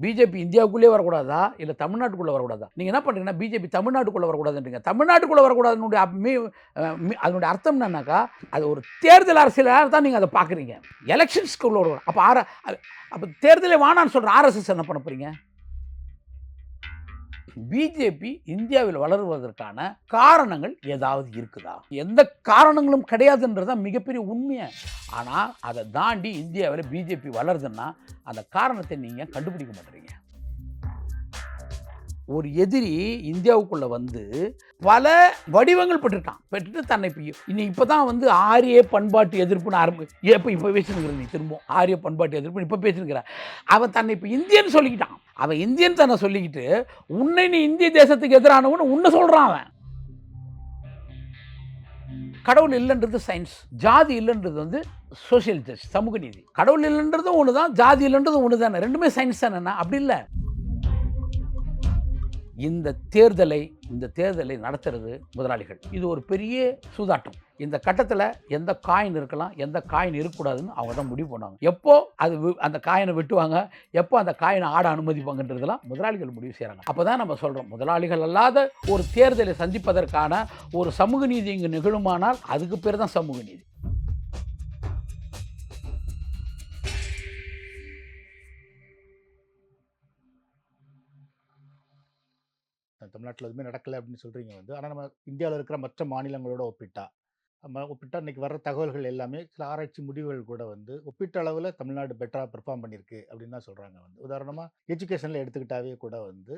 BJP இந்தியாவுக்குள்ளே வரக்கூடாதா? இல்லை தமிழ்நாட்டுக்குள்ளே வரக்கூடாதா? நீங்கள் என்ன பண்ணுறீங்கன்னா பிஜேபி தமிழ்நாட்டுக்குள்ளே வரக்கூடாதுன்றீங்க. தமிழ்நாட்டுக்குள்ளே வரக்கூடாதுன்னு மீ- அதனுடைய அர்த்தம் என்னன்னாக்கா அது ஒரு தேர்தல் அரசியலாக தான் நீங்கள் அதை பார்க்குறீங்க. எலெக்ஷன்ஸ்க்குள்ளே வரும் அப்போ ஆர அப்போ தேர்தலே வானான்னு சொல்கிற ஆர்எஸ்எஸ் என்ன பண்ண போகிறீங்க பிஜேபி இந்தியாவில் வளருவதற்கான காரணங்கள் ஏதாவது இருக்குதா? எந்த காரணங்களும் கிடையாதுன்றது தான் மிகப்பெரிய உண்மையை ஆனால் அதை தாண்டி இந்தியாவில் பிஜேபி வளருதுன்னா அந்த காரணத்தை நீங்கள் கண்டுபிடிக்க மாட்டேறீங்க ஒரு எதிரி இந்தியாவுக்குள்ள வந்து பல வடிவங்கள் பெற்றுட்டான் பெற்றுட்டு தன்னை இப்போ இன்னும் இப்போ தான் வந்து ஆரிய பண்பாட்டு எதிர்ப்புன்னு ஆரம்பி எப்போ இப்போ பேசினுங்கிற நீ திரும்ப ஆரிய பண்பாட்டு எதிர்ப்பு இப்போ பேசினுக்கிற அவன் தன்னை இப்போ இந்தியன் சொல்லிக்கிட்டான். அவன் இந்தியன் தன்னை சொல்லிக்கிட்டு உன்னை நீ இந்திய தேசத்துக்கு எதிரானவன்னு உன்னை சொல்கிறான் அவன். கடவுள் இல்லைன்றது சயின்ஸ் ஜாதி இல்லைன்றது வந்து சோஷியல் ஜஸ்ட் சமூக நீதி. கடவுள் இல்லைன்றதும் ஒன்று தான் ஜாதி இல்லைன்றதும் ஒன்று தானே ரெண்டுமே சயின்ஸ் தானே அப்படி இல்லை. இந்த தேர்தலை இந்த தேர்தலை நடத்துறது முதலாளிகள். இது ஒரு பெரிய சூதாட்டம். இந்த கட்டத்தில் எந்த காயின் இருக்கலாம் எந்த காயின் இருக்கக்கூடாதுன்னு அவங்க தான் முடிவு பண்ணுவாங்க. எப்போ அது அந்த காயினை வெட்டுவாங்க எப்போ அந்த காயினை ஆட அனுமதிப்பாங்கன்றதெல்லாம் முதலாளிகள் முடிவு செய்கிறாங்க அப்போ தான் நம்ம சொல்கிறோம் முதலாளிகள் அல்லாத ஒரு தேர்தலை சந்திப்பதற்கான ஒரு சமூக நீதி இங்கு நிகழுமானால் அதுக்கு பேர் தான் சமூக நீதி. தமிழ்நாட்டில் எதுவுமே நடக்கலை அப்படின்னு சொல்கிறீங்க வந்து. ஆனால் நம்ம இந்தியாவில் இருக்கிற மற்ற மாநிலங்களோட ஒப்பிட்டா நம்ம ஒப்பிட்டா இன்றைக்கி வர்ற தகவல்கள் எல்லாமே சில ஆராய்ச்சி முடிவுகள் கூட வந்து ஒப்பிட்ட அளவில் தமிழ்நாடு பெட்டராக பெர்ஃபார்ம் பண்ணியிருக்கு அப்படின்னு தான் சொல்கிறாங்க வந்து. உதாரணமாக எஜுகேஷனில் எடுத்துக்கிட்டாவே கூட வந்து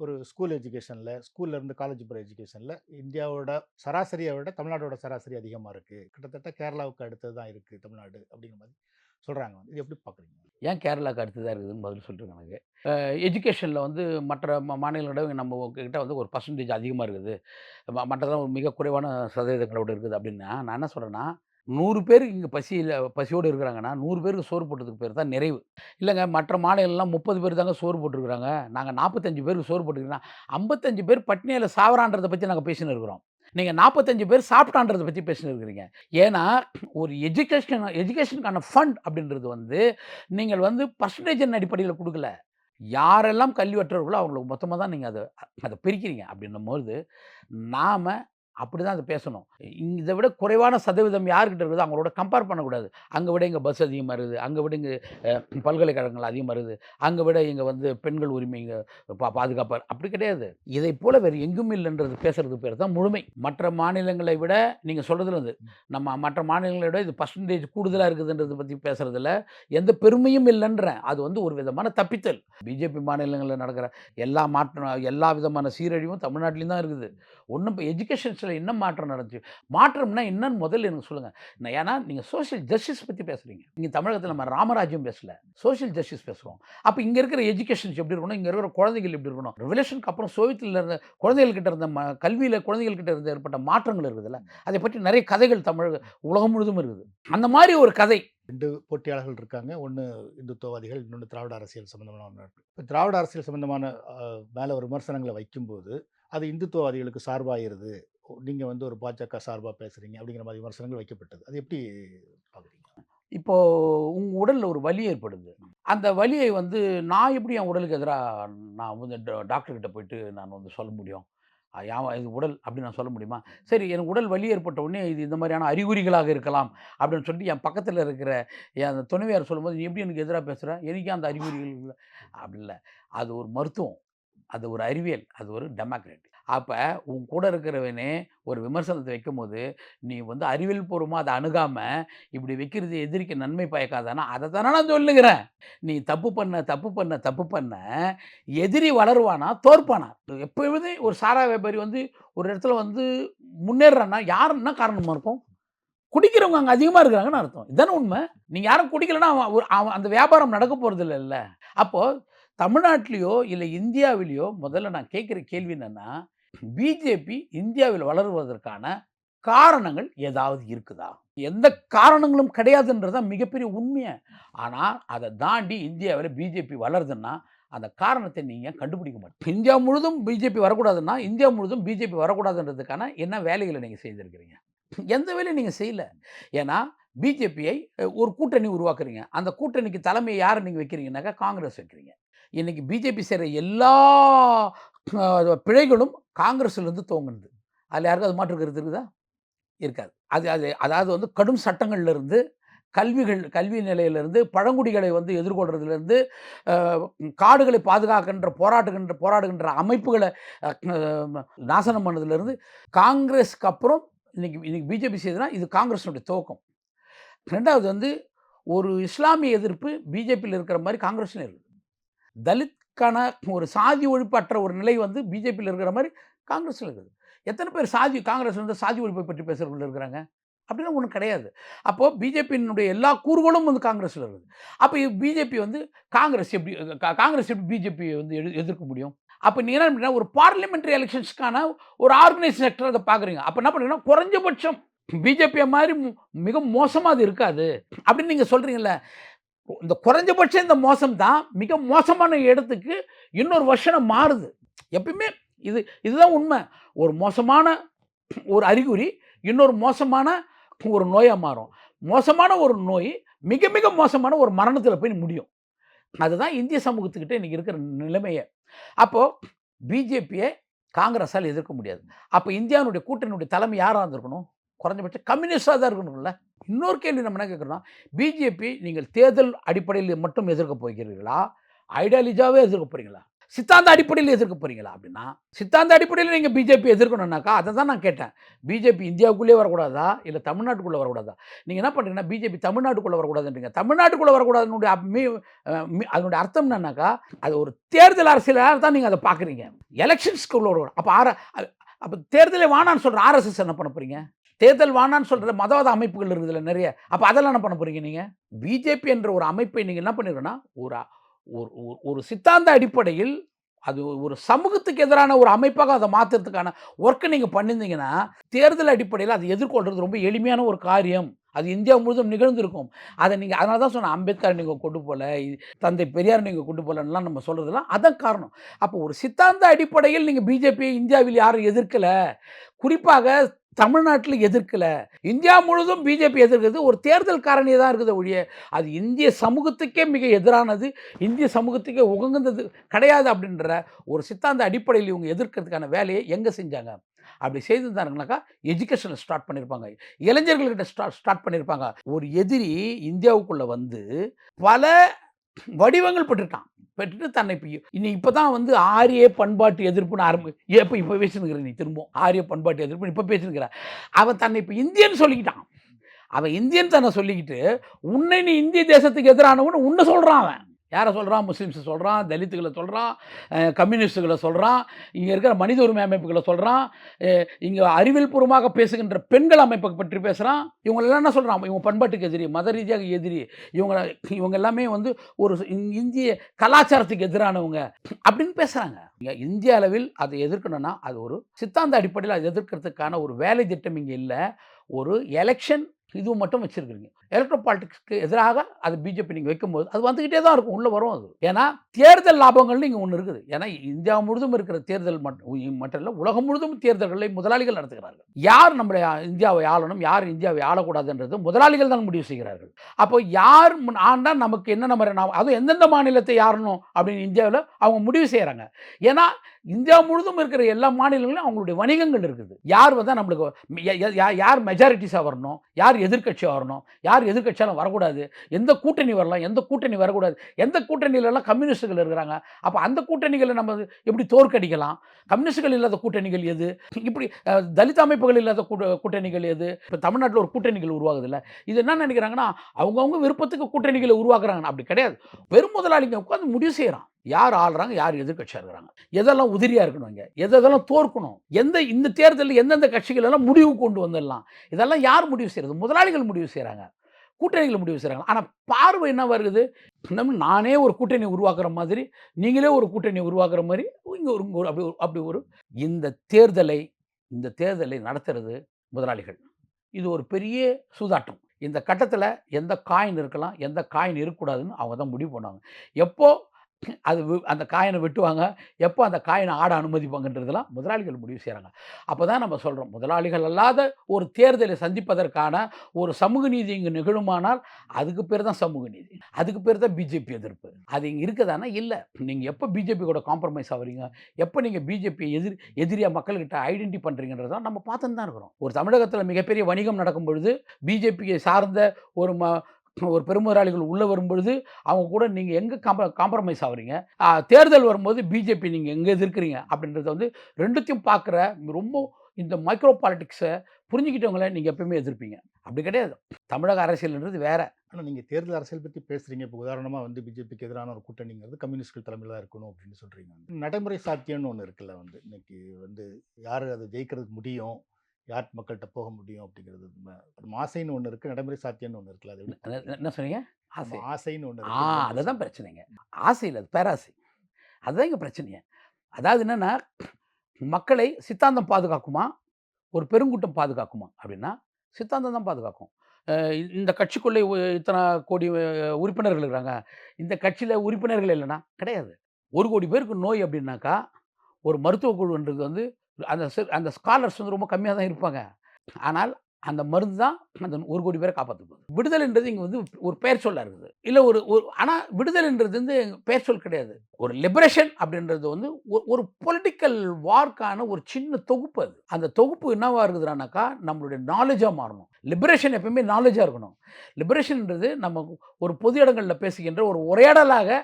ஒரு ஸ்கூல் எஜுகேஷனில் ஸ்கூல்லேருந்து காலேஜ் போகிற எஜுகேஷனில் இந்தியாவோட சராசரியை விட தமிழ்நாடோட சராசரி அதிகமாக இருக்குது கிட்டத்தட்ட கேரளாவுக்கு அடுத்தது தான் இருக்குது தமிழ்நாடு அப்படிங்கிற மாதிரி. சொல்கிறாங்க வந்து. இது எப்படி பார்க்குறீங்க? ஏன் கேரளாவுக்கு அடுத்ததாக இருக்குதுன்னு பதில் சொல்லிட்டு எனக்கு. எஜுகேஷனில் வந்து மற்ற மாநிலங்களோட நம்ம கிட்ட வந்து ஒரு பர்சன்டேஜ் அதிகமாக இருக்குது. மற்றதெல்லாம் ஒரு மிக குறைவான சதவீதங்களோடு இருக்குது அப்படின்னா நான் என்ன சொல்கிறேன்னா நூறு பேர் இங்கே பசியில் பசியோடு இருக்கிறாங்கன்னா நூறு பேருக்கு சோறு போட்டதுக்கு பேர் தான் நிறைவு. இல்லைங்க மற்ற மாநிலம்லாம் முப்பது பேர் தாங்க சோறு போட்டிருக்கிறாங்க. நாங்கள் நாற்பத்தஞ்சு பேருக்கு சோறு போட்டுருக்கோம் ஐம்பத்தஞ்சு பேர் பட்னியில் சாவரான்றதை பற்றி நாங்கள் பேசின்னு இருக்கிறோம். நீங்கள் நாற்பத்தஞ்சு பேர் சாப்பிட்டான்றதை பற்றி பேசினிருக்கிறீங்க ஏன்னா ஒரு எஜுகேஷன் எஜுகேஷனுக்கான ஃபண்ட் அப்படின்றது வந்து நீங்கள் வந்து பர்சன்டேஜின் அடிப்படையில் கொடுக்கல? யாரெல்லாம் கல்வி வற்றவர்களோ அவங்களுக்கு மொத்தமாக தான் நீங்கள் அதை அதை பிரிக்கிறீங்க அப்படின்னும் போது நாம் அப்படி தான் அதை பேசணும். இதை விட குறைவான சதவீதம் யார்கிட்ட இருக்குதோ அவங்களோட கம்பேர் பண்ணக்கூடாது. அங்கே விட இங்கே பஸ் அதிகமாக இருக்குது. அங்கே விட இங்கே பல்கலைக்கழகங்கள் அதிகமாக இருக்குது. அங்கே விட இங்கே வந்து பெண்கள் உரிமை இங்கே பா பாதுகாப்பார். அப்படி கிடையாது. இதை போல வேறு எங்கும் இல்லைன்றது பேசுறது பேர் தான் முழுமை. மற்ற மாநிலங்களை விட நீங்கள் சொல்கிறதுல வந்து நம்ம மற்ற மாநிலங்களை விட இது பர்சன்டேஜ் கூடுதலாக இருக்குதுன்றதை பற்றி பேசுறதுல எந்த பெருமையும் இல்லைன்றேன். அது வந்து ஒரு விதமான தப்பித்தல். பிஜேபி மாநிலங்களில் நடக்கிற எல்லா மாற்றம் எல்லா விதமான சீரழிவும் தமிழ்நாட்டிலையும் தான் இருக்குது. ஒன்றும் இப்போ எஜுகேஷன்ஸில் என்ன மாற்றம் நடந்துச்சு? மாற்றம்னா என்னன்னு முதல்ல எனக்கு சொல்லுங்கள் ஏன்னா நீங்கள் சோஷியல் ஜஸ்டிஸ் பற்றி பேசுகிறீங்க இங்கே தமிழகத்தில் நம்ம ராமராஜ்யம் பேசல. சோஷியல் ஜஸ்டிஸ் பேசுகிறோம் அப்போ இங்கே இருக்கிற எஜுகேஷன்ஸ் எப்படி இருக்கணும்? இங்கே இருக்கிற குழந்தைகள் எப்படி இருக்கணும்? ரிவலேஷனுக்கு அப்புறம் சோவியத்தில் இருந்த குழந்தைகள்கிட்ட இருந்த ம கல்வியில் குழந்தைகள்கிட்ட இருந்த ஏற்பட்ட மாற்றங்கள் இருக்குதுல்ல? அதை பற்றி நிறைய கதைகள் தமிழக உலகம் முழுதும் இருக்குது. அந்த மாதிரி ஒரு கதை. ரெண்டு போட்டியாளர்கள் இருக்காங்க. ஒன்று இந்துத்துவவாதிகள் இன்னொன்று திராவிட அரசியல் சம்மந்தமான இப்போ திராவிட அரசியல் சம்மந்தமான மேலே ஒரு விமர்சனங்களை வைக்கும்போது அது இந்துத்துவவாதிகளுக்கு சார்பாகிறது நீங்கள் வந்து ஒரு பாஜக சார்பாக பேசுகிறீங்க அப்படிங்கிற மாதிரி விமர்சனங்கள் வைக்கப்பட்டது. அது எப்படி பார்க்குறீங்க? இப்போ உங்க உடல்ல ஒரு வலி ஏற்படுது. அந்த வலியை வந்து நான் எப்படி என் உடலுக்கு எதிராக நான் வந்து டா- டாக்டர் கிட்ட போயிட்டு நான் வந்து சொல்ல முடியும்? அஹ் யா இது உடல் அப்படி நான் சொல்ல முடியுமா? சரி எனக்கு உடல் வலி ஏற்பட்ட உடனே இது இந்த மாதிரியான அறிகுறிகளாக இருக்கலாம் அப்படின்னு சொல்லிட்டு என் பக்கத்தில் இருக்கிற என் அந்த துணைவியார் சொல்லும்போது நீ எப்படி எனக்கு எதிராக பேசுகிற எனக்கு அந்த அறிகுறிகள் இல்லை. அப்படி இல்லை அது ஒரு மருத்துவம். அது ஒரு அறிவியல். அது ஒரு டெமோக்ராட்டி அப்போ உன் கூட இருக்கிறவனே ஒரு விமர்சனத்தை வைக்கும்போது நீ வந்து அறிவியல் பூர்வமாக அதை அணுகாமல் இப்படி வைக்கிறது எதிரிக்கு நன்மை பயக்காதானா அதை தானே நான் சொல்லுகிறேன். நீ தப்பு பண்ண தப்பு பண்ண தப்பு பண்ண எதிரி வளருவானா தோற்பானா? எப்பொழுதே ஒரு சாரா வியாபாரி வந்து ஒரு இடத்துல வந்து முன்னேறான்னா யார் என்ன காரணமாக இருக்கும்? குடிக்கிறவங்க அங்கே அதிகமாக இருக்கிறாங்கன்னு அர்த்தம். இதானே உண்மை? நீங்கள் யாரும் குடிக்கலைன்னா அவன் அவன் அந்த வியாபாரம் நடக்க போகிறது இல்லைல்ல அப்போது தமிழ்நாட்டிலையோ இல்லை இந்தியாவிலேயோ முதல்ல நான் கேட்குற கேள்வி என்னென்னா பிஜேபி இந்தியாவில் வளருவதற்கான காரணங்கள் ஏதாவது இருக்குதா? எந்த காரணங்களும் கிடையாதுன்றது தான் மிகப்பெரிய உண்மையை ஆனால் அதை தாண்டி இந்தியாவில் பிஜேபி வளருதுன்னா அந்த காரணத்தை நீங்கள் கண்டுபிடிக்க மாட்டீங்க? இந்தியா முழுதும் பிஜேபி வரக்கூடாதுன்னா இந்தியா முழுதும் பிஜேபி வரக்கூடாதுன்றதுக்கான என்ன வேலைகளை நீங்கள் செய்திருக்கிறீங்க? எந்த வேலையும் நீங்கள் செய்யலை. ஏன்னா பிஜேபியை ஒரு கூட்டணி உருவாக்குறீங்க. அந்த கூட்டணிக்கு தலைமையை யாரை நீங்கள் வைக்கிறீங்கனாக்கா காங்கிரஸ் வைக்கிறீங்க. இன்றைக்கி பிஜேபி செய்கிற எல்லா பிழைகளும் காங்கிரஸ்லேருந்து துவங்குனது. அதில் யாருக்கும் அது மாற்று கருத்து இருக்குதா? இருக்காது. அது அது அதாவது வந்து கடும் சட்டங்கள்லேருந்து கல்விகள் கல்வி நிலையிலிருந்து பழங்குடிகளை வந்து எதிர்கொள்கிறதுலேருந்து காடுகளை பாதுகாக்கின்ற போராட்டுகின்ற போராடுகின்ற அமைப்புகளை நாசனம் பண்ணதுலேருந்து காங்கிரஸ்க்கு அப்புறம் இன்றைக்கி இன்றைக்கி பிஜேபி செய்ததுன்னா இது காங்கிரஸினுடைய துவக்கம். ரெண்டாவது வந்து ஒரு இஸ்லாமிய எதிர்ப்பு பிஜேபியில் இருக்கிற மாதிரி காங்கிரஸ்லையும் இருக்குது. தலித்கான ஒரு சாதி ஒழிப்பற்ற ஒரு நிலை வந்து பிஜேபியில் இருக்கிற மாதிரி காங்கிரஸில் இருக்குது. எத்தனை பேர் சாதி காங்கிரஸ் வந்து சாதி ஒழிப்பை பற்றி பேசுகிறவங்க இருக்கிறாங்க? அப்படிலாம் ஒன்றும் கிடையாது. அப்போது பிஜேபியினுடைய எல்லா கூறுகளும் வந்து காங்கிரஸில் இருக்குது. அப்போ பிஜேபி வந்து காங்கிரஸ் எப்படி காங்கிரஸ் எப்படி பிஜேபி வந்து எது எதிர்க்க முடியும்? அப்போ நீங்கள் என்ன பண்ணுறீங்கன்னா ஒரு பார்லிமெண்ட்ரி எலெக்ஷன்ஸ்க்கான ஒரு ஆர்கனைஸ் செக்டர் அதை பார்க்குறீங்க அப்போ என்ன பண்ணுறீங்கன்னா குறைஞ்சபட்சம் பிஜேபியை மாதிரி மிக மோசமாக அது இருக்காது. அப்படின்னு நீங்கள் சொல்கிறீங்களே இந்த குறைஞ்சபட்சம் இந்த மோசம் தான் மிக மோசமான இடத்துக்கு இன்னொரு வருஷம் மாறுது. எப்பயுமே இது இதுதான் உண்மை. ஒரு மோசமான ஒரு அறிகுறி இன்னொரு மோசமான ஒரு நோயாக மாறும். மோசமான ஒரு நோய் மிக மிக மோசமான ஒரு மரணத்தில் போய் முடியும். அதுதான் இந்திய சமூகத்துக்கிட்ட இன்றைக்கி இருக்கிற நிலைமையை. அப்போது பிஜேபியை காங்கிரஸால் எதிர்க்க முடியாது. அப்போ இந்தியாவுடைய கூட்டணியுடைய தலைமை யாராக இருந்திருக்கணும்? குறைஞ்சபட்சம் கம்யூனிஸ்டாக தான் இருக்கணும்ல. இன்னொரு கேள்வி நம்ம என்ன கேட்குறோம் பிஜேபி நீங்கள் தேர்தல் அடிப்படையில் மட்டும் எதிர்க்க போகிறீர்களா? ஐடியாலஜியாவே எதிர்க்க போகிறீங்களா சித்தாந்த அடிப்படையில் எதிர்க்க போகிறீங்களா அப்படின்னா சித்தாந்த அடிப்படையில் நீங்கள் பிஜேபி எதிர்க்கணும்னாக்கா அதை தான் நான் கேட்டேன். பிஜேபி இந்தியாவுக்குள்ளே வரக்கூடாதா? இல்லை தமிழ்நாட்டுக்குள்ளே வரக்கூடாதா? நீங்கள் என்ன பண்ணுறீங்கன்னா பிஜேபி தமிழ்நாட்டுக்குள்ளே வரக்கூடாதுன்றீங்க. தமிழ்நாட்டுக்குள்ளே வரக்கூடாதுனுடைய அதனுடைய அர்த்தம் என்னன்னாக்கா அது ஒரு தேர்தல் அரசியலாக தான் நீங்கள் அதை பார்க்குறீங்க. எலெக்ஷன்ஸ்க்குள்ள வரக்கூடாது அப்போ ஆர அப்போ தேர்தலே வானான்னு சொல்கிற ஆர்எஸ்எஸ் என்ன பண்ண போகிறீங்க தேர்தல் வானான்னு சொல்கிற மதவாத அமைப்புகள் இருக்குதுல்ல நிறைய. அப்போ அதெல்லாம் என்ன பண்ண போகிறீங்க நீங்கள் பிஜேபி என்ற ஒரு அமைப்பை நீங்கள் என்ன பண்ணிருக்கோன்னா ஒரு ஒரு ஒரு- சித்தாந்த அடிப்படையில் அது ஒரு சமூகத்துக்கு எதிரான ஒரு அமைப்பாக அதை மாற்றுறதுக்கான ஒர்க்கை நீங்கள் பண்ணியிருந்தீங்கன்னா தேர்தல் அடிப்படையில் அதை எதிர்கொள்கிறது ரொம்ப எளிமையான ஒரு காரியம். அது இந்தியா முழுதும் நிகழ்ந்திருக்கும். அதை நீங்கள் அதனால தான் சொன்னேன் அம்பேத்கர் நீங்கள் கொண்டு போகல தந்தை பெரியார் நீங்கள் கொண்டு போகலன்னெலாம் நம்ம சொல்கிறதுலாம் அதான் காரணம். அப்போ ஒரு சித்தாந்த அடிப்படையில் நீங்கள் பிஜேபி இந்தியாவில் யாரும் எதிர்க்கலை. குறிப்பாக தமிழ்நாட்டில் எதிர்க்கலை. இந்தியா முழுவதும் பிஜேபி எதிர்க்கிறது ஒரு தேர்தல் காரணியாக தான் இருக்குது ஒழிய அது இந்திய சமூகத்துக்கே மிக எதிரானது. இந்திய சமூகத்துக்கே உகந்தது கிடையாது அப்படின்ற ஒரு சித்தாந்த அடிப்படையில் இவங்க எதிர்க்கிறதுக்கான வேலையை எங்கே செஞ்சாங்க? அப்படி செய்திருந்தாருங்கனாக்கா எஜுகேஷனில் ஸ்டார்ட் பண்ணியிருப்பாங்க இளைஞர்கள்கிட்ட ஸ்டார்ட் ஸ்டார்ட் பண்ணியிருப்பாங்க ஒரு எதிரி இந்தியாவுக்குள்ளே வந்து பல வடிவங்கள் பெற்றுட்டான் பெற்றுட்டு தன்னை இப்போ இனி இப்போ தான் வந்து ஆரிய பண்பாட்டு எதிர்ப்புன்னு ஆரம்பி எப்போ இப்போ பேசினுக்கிற நீ திரும்பவும். ஆரிய பண்பாட்டு எதிர்ப்புன்னு இப்போ பேசினுக்கிற அவன் தன்னை இப்போ இந்தியன் சொல்லிக்கிட்டான். அவன் இந்தியன் தன்னை சொல்லிக்கிட்டு உன்னை நீ இந்திய தேசத்துக்கு எதிரானவன்னு உன்னை சொல்கிறான் அவன். யாரை சொல்கிறான் முஸ்லீம்ஸை சொல்கிறான் தலித்துகளை சொல்கிறான் கம்யூனிஸ்ட்டுகளை சொல்கிறான் இங்கே இருக்கிற மனித உரிமை அமைப்புகளை சொல்கிறான் இங்கே அறிவியல் பூர்வமாக பேசுகின்ற பெண்கள் அமைப்பை பற்றி பேசுகிறான் இவங்களெல்லாம் என்ன சொல்கிறான் இவங்க பண்பாட்டுக்கு எதிரி மத ரீதியாக எதிரி. இவங்க இவங்க எல்லாமே வந்து ஒரு இந்திய கலாச்சாரத்துக்கு எதிரானவங்க அப்படின்னு பேசுகிறாங்க இங்கே இந்திய அளவில் அதை எதிர்க்கணும்னா அது ஒரு சித்தாந்த அடிப்படையில் அதை எதிர்க்கிறதுக்கான ஒரு வேலை திட்டம் இங்கே இல்லை. ஒரு எலெக்ஷன் இது மட்டும் வச்சுருக்குறீங்க. எலக்ட்ரோ பாலிட்டிக்ஸ்க்கு எதிராக அது பிஜேபி நீங்கள் வைக்கும்போது அது வந்துக்கிட்டே தான் இருக்கும் உள்ளே வரும் அது. ஏன்னா தேர்தல் லாபங்கள்னு இங்கே ஒன்று இருக்குது. ஏன்னா இந்தியா முழுதும் இருக்கிற தேர்தல் மட்டும் மட்டும் இல்லை உலகம் முழுதும் தேர்தல்களை முதலாளிகள் நடத்துகிறார்கள். யார் நம்மளை இந்தியாவை ஆளணும் யார் இந்தியாவை ஆளக்கூடாதுன்றது முதலாளிகள் தான் முடிவு செய்கிறார்கள். அப்போ யார் முன் ஆண்டா நமக்கு என்னென்ன மாதிரி நாம் அதுவும் எந்தெந்த மாநிலத்தை யாரணும் அப்படின்னு இந்தியாவில் அவங்க முடிவு செய்கிறாங்க ஏன்னா இந்தியா முழுதும் இருக்கிற எல்லா மாநிலங்களும் அவங்களுடைய வணிகங்கள் இருக்குது. யார் வந்தால் நம்மளுக்கு யார் மெஜாரிட்டிஸாக வரணும் யார் எதிர்க்கட்சியாக வரணும் யார் யார் எதிர்கட்சியாலும் வரக்கூடாது. எந்த கூட்டணி வரலாம் எந்த கூட்டணி வரக்கூடாது. எந்த கூட்டணியிலலாம் கம்யூனிஸ்டுகள் இருக்கிறாங்க அப்போ அந்த கூட்டணிகளை நம்ம எப்படி தோற்கடிக்கலாம்? கம்யூனிஸ்டுகள் இல்லாத கூட்டணிகள் எது? இப்படி தலித் அமைப்புகள் இல்லாத கூட்ட கூட்டணிகள் எது? இப்போ தமிழ்நாட்டில் ஒரு கூட்டணிகள் உருவாகுதுல்ல. இது என்ன நினைக்கிறாங்கன்னா அவங்கவுங்க விருப்பத்துக்கு கூட்டணிகளை உருவாக்குறாங்க அப்படி கிடையாது. பெரும் முதலாளிங்க உட்காந்து முடிவு செய்கிறான் யார் ஆளுறாங்க யார் எதிர்கட்சியாக இருக்கிறாங்க? எதெல்லாம் உதிரியாக இருக்கணும் இங்கே? எதெல்லாம் தோற்கணும்? எந்த இந்த தேர்தலில் எந்தெந்த கட்சிகள் எல்லாம் முடிவு கொண்டு வந்துடலாம்? இதெல்லாம் யார் முடிவு செய்கிறது முதலாளிகள் முடிவு செய்கிறாங்க கூட்டணிகளை முடிவு செய்கிறாங்க ஆனால் பார்வை என்ன வருது? நம்ம நானே ஒரு கூட்டணி உருவாக்குற மாதிரி நீங்களே ஒரு கூட்டணி உருவாக்குற மாதிரி இங்கே ஒரு அப்படி ஒரு அப்படி ஒரு இந்த தேர்தலை இந்த தேர்தலை நடத்துறது முதலாளிகள். இது ஒரு பெரிய சூதாட்டம். இந்த கட்டத்தில் எந்த காயின் இருக்கலாம் எந்த காயின் இருக்கக்கூடாதுன்னு அவங்க தான் முடிவு பண்ணாங்க எப்போ அது அந்த காயினை வெட்டுவாங்க. எப்போ அந்த காயினை ஆட அனுமதிப்பாங்கன்றதெல்லாம் முதலாளிகள் முடிவு செய்கிறாங்க அப்போ தான் நம்ம சொல்கிறோம் முதலாளிகள் அல்லாத ஒரு தேர்தலை சந்திப்பதற்கான ஒரு சமூக நீதி இங்கே நிகழுமானால், அதுக்கு பேர் தான் சமூக நீதி. அதுக்கு பேர் தான் பிஜேபி எதிர்ப்பு. அது இங்கே இருக்குதானா இல்லை நீங்கள் எப்போ பிஜேபி கூட காம்ப்ரமைஸ் ஆகுறீங்க எப்போ நீங்கள் பிஜேபியை எதிர் எதிரியாக மக்கள்கிட்ட ஐடென்டி பண்ணுறீங்கன்றதான் நம்ம பார்த்துன்னு தான் இருக்கிறோம். ஒரு தமிழகத்தில் மிகப்பெரிய வணிகம் நடக்கும் பொழுது, பிஜேபியை சார்ந்த ஒரு ம ஒரு பெருமுதலாளிகள் உள்ளே வரும்பொழுது, அவங்க கூட நீங்கள் எங்கே காம்ப காம்ப்ரமைஸ் ஆகுறீங்க தேர்தல் வரும்போது பிஜேபி நீங்கள் எங்கே எதிர்க்கிறீங்க? அப்படின்றத வந்து ரெண்டுத்தையும் பார்க்குற ரொம்ப இந்த மைக்ரோ பாலிட்டிக்ஸை புரிஞ்சுக்கிட்டவங்கள நீங்கள் எப்பயுமே எதிர்ப்பீங்க. அப்படி கிடையாது. தமிழக அரசியல்ன்றது வேற. ஆனால் நீங்கள் தேர்தல் அரசியல் பற்றி பேசுறீங்க. இப்போ உதாரணமாக வந்து பிஜேபிக்கு எதிரான ஒரு கூட்டணிங்கிறது கம்யூனிஸ்ட்கள் தலைமையில தான் இருக்கணும் அப்படின்னு சொல்கிறீங்க நடைமுறை சாத்தியம்னு ஒன்று இருக்குல்ல வந்து. இன்னைக்கு வந்து யார் அதை ஜெயிக்கிறதுக்கு முடியும்? யார் மக்கள்ட்ட போக முடியும்? அப்படிங்கிறது ஆசைன்னு ஒண்ணு இருக்கு. நடைமுறை சாத்தியம்னு ஒண்ணு இருக்குல்ல. அது என்ன சொன்னீங்க? ஆசை. ஆசைன்னு ஒண்ணு ஆ அதுதான். பிரச்சனைங்க. ஆசை இல்ல. அது பேராசை. அதுதான் இங்க பிரச்சனையே. அதாவது என்னன்னா, மக்களை சித்தாந்தம் பாதுகாக்குமா? ஒரு பெருங்கூட்டம் பாதுகாக்குமா? அப்படின்னா, சித்தாந்தம் தான் பாதுகாக்கும். இந்த கட்சிக்குள்ளே இத்தன கோடி உறுப்பினர்கள் இருக்கிறாங்க. இந்த கட்சியில உறுப்பினர்கள் இல்லன்னா, கிடையாது. 1,00,00,000 பேருக்கு நோய் அப்படின்னாக்கா, ஒரு மருத்துவ குழுன்றது வந்து அந்த அந்த ஸ்காலர்ஸ் வந்து ரொம்ப கம்மியாக தான் இருப்பாங்க. ஆனால் அந்த மருந்து தான் அந்த 1,00,00,000 பேர காப்பாத்த போகுது. விடுதலைன்றது இங்கே வந்து ஒரு பெயர் சொல்லாக இருக்குது. இல்லை ஒரு ஒரு ஆனால் விடுதலைன்றது வந்து பெயர் சொல் கிடையாது. ஒரு லிபரேஷன் அப்படின்றது வந்து ஒ ஒரு பொலிட்டிக்கல் வார்க்கான ஒரு சின்ன தொகுப்பு அது. அந்த தொகுப்பு என்னவாக இருக்குதுனாக்கா, நம்மளுடைய நாலேஜாக மாறணும். லிபரேஷன் எப்பவுமே நாலேஜாக இருக்கணும். லிபரேஷன்ன்றது நம்ம ஒரு பொது இடங்களில் பேசுகின்ற ஒரு உரையாடலாக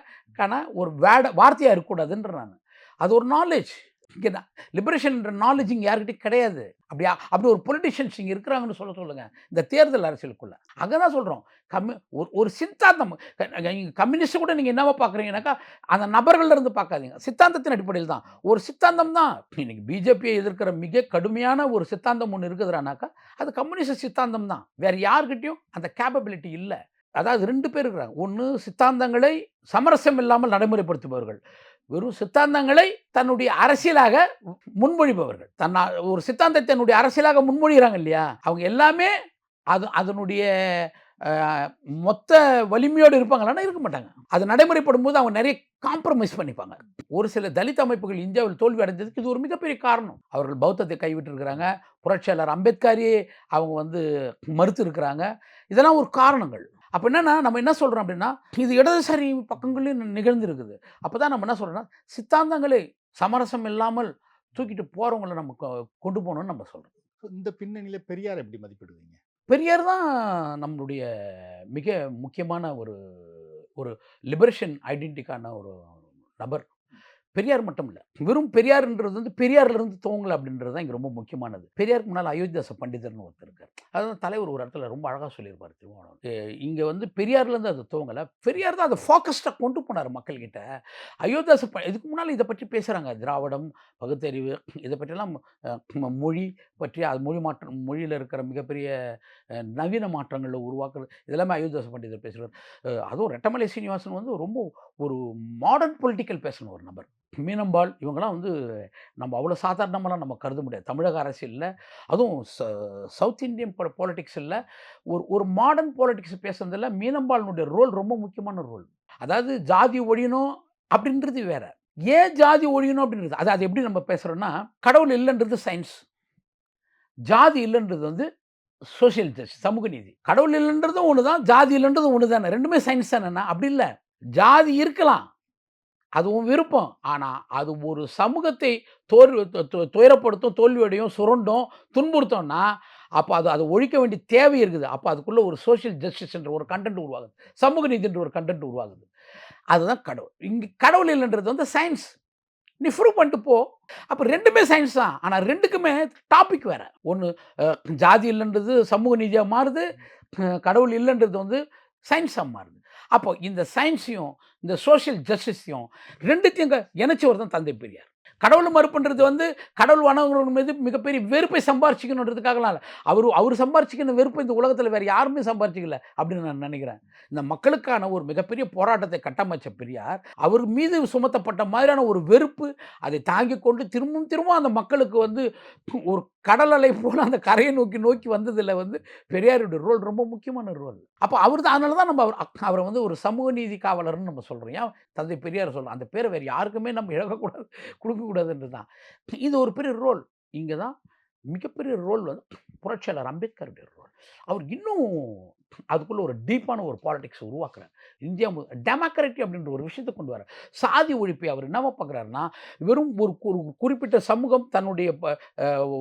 ஒரு வேட வார்த்தையாக இருக்கக்கூடாதுன்ற நான் அது ஒரு நாலேஜ் இங்கே தான் லிபரேஷன்ன்ற நாலேஜ் இங்கே யார்கிட்டயும் கிடையாது. அப்படியா அப்படி ஒரு பொலிட்டிஷியன்ஸ் இங்கே இருக்கிறாங்கன்னு சொல்ல சொல்லுங்கள் இந்த தேர்தல் அரசியலுக்குள்ளே அங்கே தான் சொல்கிறோம் கம்மி ஒரு ஒரு சித்தாந்தம் கம்யூனிஸ்ட் கூட நீங்கள் என்னவா பார்க்குறீங்கனாக்கா, அந்த நபர்கள்லேருந்து பார்க்காதீங்க. சித்தாந்தத்தின் அடிப்படையில் தான். ஒரு சித்தாந்தம் தான். இன்னைக்கு பிஜேபியை எதிர்க்கிற மிக கடுமையான ஒரு சித்தாந்தம் ஒன்று இருக்குதுறானாக்கா அது கம்யூனிஸ்ட் சித்தாந்தம் தான். வேறு யார்கிட்டயும் அந்த கேப்பபிலிட்டி இல்லை அதாவது ரெண்டு பேர் இருக்கிறாங்க. ஒன்று சித்தாந்தங்களை சமரசம் இல்லாமல் நடைமுறைப்படுத்துபவர்கள். வெறும் சித்தாந்தங்களை தன்னுடைய அரசியலாக முன்மொழிபவர்கள். தன்னா ஒரு சித்தாந்தத்தை தன்னுடைய அரசியலாக முன்மொழிகிறாங்க இல்லையா? அவங்க எல்லாமே அது அதனுடைய மொத்த வலிமையோடு இருப்பாங்களான்னா, இருக்க மாட்டாங்க. அது நடைமுறைப்படும் போது அவங்க நிறைய காம்ப்ரமைஸ் பண்ணிப்பாங்க. ஒரு சில தலித் அமைப்புகள் இந்தியாவில் தோல்வி அடைஞ்சதுக்கு இது ஒரு மிகப்பெரிய காரணம். அவர்கள் பௌத்தத்தை கைவிட்டிருக்கிறாங்க. புரட்சியாளர் அம்பேத்கரையே அவங்க வந்து மறுத்து இருக்கிறாங்க. இதெல்லாம் ஒரு காரணங்கள். அப்ப என்னன்னா, நம்ம என்ன சொல்றோம் அப்படின்னா, இது இடதுசாரி பக்கங்கள்லயும் நிகழ்ந்திருக்குது. அப்பதான் நம்ம என்ன சொல்றோம்னா, சித்தாந்தங்களை சமரசம் இல்லாமல் தூக்கிட்டு போறவங்கள நம்ம கொண்டு போணும்னு நம்ம சொல்றோம். So, இந்த பின்னணியில பெரியார் எப்படி மதிப்பிடுவீங்க? பெரியார் தான் நம்மளுடைய மிக முக்கியமான ஒரு ஒரு லிபரேஷன் ஐடென்டிட்டிக்கான ஒரு நபர். பெரியார் மட்டும் இல்லை வெறும் பெரியார்ன்றது வந்து பெரியார்லேருந்து துவங்கல அப்படின்றது தான் இங்கே ரொம்ப முக்கியமானது. பெரியாருக்கு முன்னால் அயோத்தியாச பண்டிதர்னு ஒருத்தர் இருக்கார் அதான் தலைவர் ஒரு இடத்துல ரொம்ப அழகாக சொல்லியிருப்பார் திருமாவளவன். இங்கே வந்து பெரியார்லேருந்து அது துவங்கல. பெரியார் தான் அதை ஃபோக்கஸ்டாக கொண்டு போனார் மக்கள்கிட்ட. அயோத்தியாச ப இதுக்கு முன்னால் இதை பற்றி பேசுகிறாங்க திராவிடம், பகுத்தறிவு இதை பற்றியெல்லாம் மொழி பற்றி அது மொழி மாற்றம் மொழியில் இருக்கிற மிகப்பெரிய நவீன மாற்றங்களில் உருவாக்குறது இதெல்லாமே அயோத்தியாச பண்டிதர் பேசுகிறார் அதுவும் ரெட்டமலை சீனிவாசன் வந்து ரொம்ப ஒரு மாடர்ன் பொலிட்டிக்கல் பேசணும் ஒரு நபர். மீனம்பாள் இவங்கெல்லாம் வந்து நம்ம அவ்வளோ சாதாரணமெல்லாம் நம்ம கருத முடியாது. தமிழக அரசியலில் அதுவும் ச சவுத் இந்தியன் பொ பாலிடிக்ஸ்ல ஒரு ஒரு மாடர்ன் பாலிட்டிக்ஸ் பேசுகிறதில் மீனம்பாளினுடைய ரோல் ரொம்ப முக்கியமான ரோல். அதாவது ஜாதி ஒழியணும் அப்படின்றது வேற. ஏன் ஜாதி ஒழியணும் அப்படின்றது அது அது எப்படி நம்ம பேசுகிறோன்னா கடவுள் இல்லைன்றது சயின்ஸ். ஜாதி இல்லைன்றது வந்து சோசியல் ஜஸ்டிஸ் சமூக நீதி. கடவுள் இல்லைன்றதும் ஒன்று தான், ஜாதி இல்லைன்றதும் ஒன்று தானே. ரெண்டுமே சயின்ஸ் தானேண்ணா அப்படி இல்லை ஜாதி இருக்கலாம். அதுவும் விருப்பம். ஆனால் அது ஒரு சமூகத்தை தோல் துயரப்படுத்தும், தோல்வியடையும், சுரண்டும், துன்புறுத்தோம்னா அப்போ அது அது ஒழிக்க வேண்டிய தேவை இருக்குது. அப்போ அதுக்குள்ளே ஒரு சோஷியல் ஜஸ்டிஸ் என்ற ஒரு கண்டென்ட் உருவாகுது. சமூக நீதி என்ற ஒரு கண்டென்ட் உருவாகுது. அதுதான் கடவுள். இங்கே கடவுள் இல்லைன்றது வந்து சயின்ஸ். நீ ப்ரூவ் பண்ணிட்டு போ. அப்போ ரெண்டுமே சயின்ஸ் தான். ஆனால் ரெண்டுக்குமே டாபிக் வேறு ஒன்று ஜாதி இல்லைன்றது சமூக நீதியாக மாறுது. கடவுள் இல்லைன்றது வந்து சயின்ஸாக மாறுது. அப்போ இந்த சயின்ஸையும், இந்த சோஷியல் ஜஸ்டிஸையும் ரெண்டுத்தையும் இணைச்சி ஒரு தான் தந்தை பெரியார். கடவுள் மறுப்புன்றது வந்து கடவுள் வணங்குறவங்க மீது மிகப்பெரிய வெறுப்பை சம்பாரிச்சிக்கணுன்றதுக்காகலாம் அவர் அவர் அவரு சம்பாரிச்சுக்கின வெறுப்பு இந்த உலகத்தில் வேறு யாருமே சம்பாரிச்சிக்கல அப்படின்னு நான் நினைக்கிறேன். இந்த மக்களுக்கான ஒரு மிகப்பெரிய போராட்டத்தை கட்டமைச்ச பெரியார், அவர் மீது சுமத்தப்பட்ட மாதிரியான ஒரு வெறுப்பு, அதை தாங்கி கொண்டு திரும்பவும் திரும்பவும் அந்த மக்களுக்கு வந்து ஒரு கடல் அலை போல அந்த கரையை நோக்கி நோக்கி வந்ததில் வந்து பெரியாருடைய ரோல் ரொம்ப முக்கியமான ரோல். அப்போ அவர் தான் அதனால தான் நம்ம அவர் அவரை வந்து ஒரு சமூக நீதி காவலர்னு நம்ம சொல்கிறோம் ஏன்? தந்தை பெரியார் சொல்கிறோம் அந்த பேரை வேறு யாருக்குமே நம்ம இழக்கக்கூடாது கொடுக்கக்கூடாதுன்றது தான் இது ஒரு பெரிய ரோல். இங்கே தான் மிகப்பெரிய ரோல் வந்து புரட்சியாளர் அம்பேத்கருடைய ரோல். அவர் இன்னும் அதுக்குள்ளே ஒரு டீப்பான ஒரு பாலிடிக்ஸ் உருவாக்குறார். இந்தியா டெமோக்ரட்டி அப்படின்ற ஒரு விஷயத்தை கொண்டு வர சாதி ஒழிப்பை அவர் என்னவோ பார்க்குறாருன்னா வெறும் ஒரு குறிப்பிட்ட சமூகம் தன்னுடைய ப-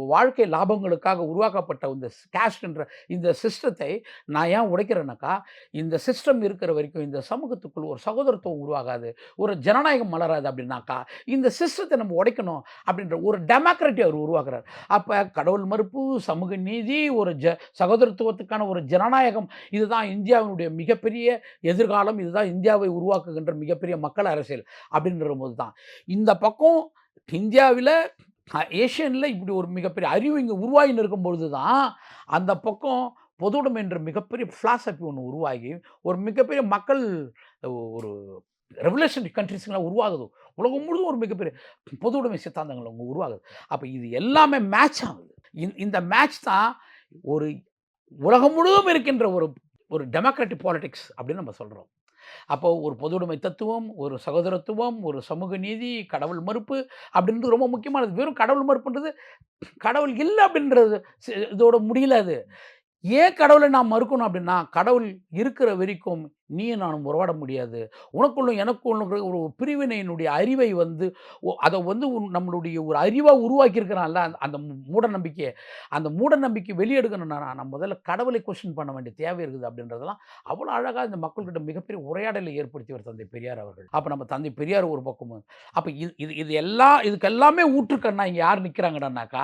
வாழ்க்கை லாபங்களுக்காக உருவாக்கப்பட்ட இந்த கேஸ்ட் என்ற இந்த சிஸ்டத்தை நான் ஏன் உடைக்கிறேன்னாக்கா இந்த சிஸ்டம் இருக்கிற வரைக்கும் இந்த சமூகத்துக்குள் ஒரு சகோதரத்துவம் உருவாகாது ஒரு ஜனநாயகம் மலராது அப்படின்னாக்கா இந்த சிஸ்டத்தை நம்ம உடைக்கணும் அப்படின்ற ஒரு டெமோக்ரட்டி அவர் உருவாக்குறார். அப்போ கடவுள் மறுப்பு சமூக நீதி ஒரு ஜ சகோதரத்துவத்துக்கான ஒரு ஜனநாயகம் இதுதான் இந்தியாவினுடைய மிகப்பெரிய எதிர்காலம் இதுதான் இந்தியாவை உருவாக்குகின்ற மிகப்பெரிய மக்கள் அரசியல் அப்படின்ற போது தான் இந்த பக்கம் இந்தியாவில் ஏஷியனில் இப்படி ஒரு மிகப்பெரிய அறிவு இங்கே உருவாகின்னு இருக்கும் பொழுது தான் அந்த பக்கம் பொதுவுடைமை என்ற மிகப்பெரிய ஃபிலாசபி ஒன்று உருவாகி ஒரு மிகப்பெரிய மக்கள் ஒரு ரெவல்யூஷனரி கண்ட்ரிஸ்லாம் உருவாகுது. உலகம் முழுதும் ஒரு மிகப்பெரிய பொதுவுடைமை சித்தாந்தங்கள் அவங்க உருவாகுது. அப்போ இது எல்லாமே மேட்ச் ஆகுது. இந்த- இந்த மேட்ச் தான் ஒரு உலகம் முழுவதும் இருக்கின்ற ஒரு ஒரு டெமோக்ராட்டிக் பாலிடிக்ஸ் அப்படின்னு நம்ம சொல்கிறோம் அப்போது ஒரு பொதுவுடைமை தத்துவம் ஒரு சகோதரத்துவம் ஒரு சமூக நீதி கடவுள் மறுப்பு அப்படின்றது ரொம்ப முக்கியமானது. வெறும் கடவுள் மறுப்புன்றது கடவுள் இல்லை அப்படின்றது இதோட முடியல அது. ஏன் கடவுளை நாம் மறுக்கணும் அப்படின்னா கடவுள் இருக்கிற வரைக்கும் நீயும் நானும் உறவாட முடியாது. உனக்குள்ளும் எனக்குள்ளும் ஒரு பிரிவினையினுடைய அறிவை வந்து அதை வந்து நம்மளுடைய ஒரு அறிவாக உருவாக்கியிருக்கிறான்ல அந்த அந்த மூட நம்பிக்கையை. அந்த மூட நம்பிக்கை வெளியெடுக்கணும்னா நான் முதல்ல கடவுளை கொஸ்டின் பண்ண வேண்டிய தேவை இருக்குது அப்படின்றதெல்லாம் அவ்வளோ அழகாக இந்த மக்கள்கிட்ட மிகப்பெரிய உரையாடலை ஏற்படுத்தியவர் தந்தை பெரியார் அவர்கள். அப்போ நம்ம தந்தை பெரியார் ஒரு பக்கம் அப்போ இது இது இது எல்லாம் இதுக்கு எல்லாமே ஊற்றுக்கண்ணா இங்கே யார் நிற்கிறாங்கடானாக்கா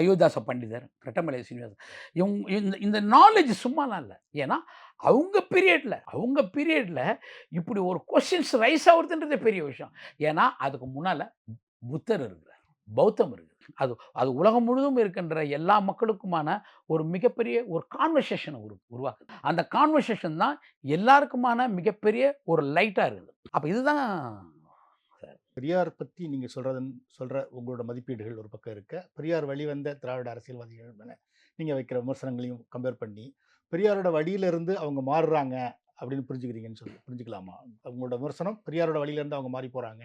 அயோத்தியாச பண்டிதர் ரெட்டமலை சீனிவாசன். இவங்க இந்த இந்த நாலேஜ் சும்மாலாம் இல்லை. ஏன்னா அவங்க பீரியடில் அவங்க பீரியடில் இப்படி ஒரு கொஸ்டின்ஸ் ரைஸ் ஆகுறதுன்றது பெரிய விஷயம். ஏன்னா அதுக்கு முன்னால் புத்தர் இருக்கிறார் பௌத்தம் இருக்குது அது அது உலகம் முழுதும் இருக்கின்ற எல்லா மக்களுக்குமான ஒரு மிகப்பெரிய ஒரு கான்வர்சேஷனை உரு உருவாக்குது. அந்த கான்வர்சேஷன் தான் எல்லாருக்குமான மிகப்பெரிய ஒரு லைட்டாக இருக்குது அப்போ இதுதான் பெரியார் பற்றி நீங்கள் சொல்கிறது சொல்கிற உங்களோட மதிப்பீடுகள் ஒரு பக்கம் இருக்க. பெரியார் வழிவந்த திராவிட அரசியல்வாதிகள் மேலே நீங்கள் வைக்கிற விமர்சனங்களையும் கம்பேர் பண்ணி பெரியாரோட வழியிலிருந்து அவங்க மாறுறாங்க அப்படின்னு புரிஞ்சுக்கிறீங்கன்னு சொல்லி புரிஞ்சுக்கலாமா? அவங்களோட விமர்சனம் பெரியாரோட வழியிலேருந்து அவங்க மாறி போகிறாங்க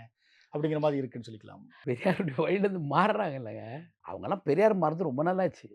அப்படிங்கிற மாதிரி இருக்குன்னு சொல்லிக்கலாம். பெரியாருடைய வழியிலேருந்து மாறுறாங்க இல்லைங்க? அவங்கெல்லாம் பெரியார் மறந்து ரொம்ப நாளாச்சு.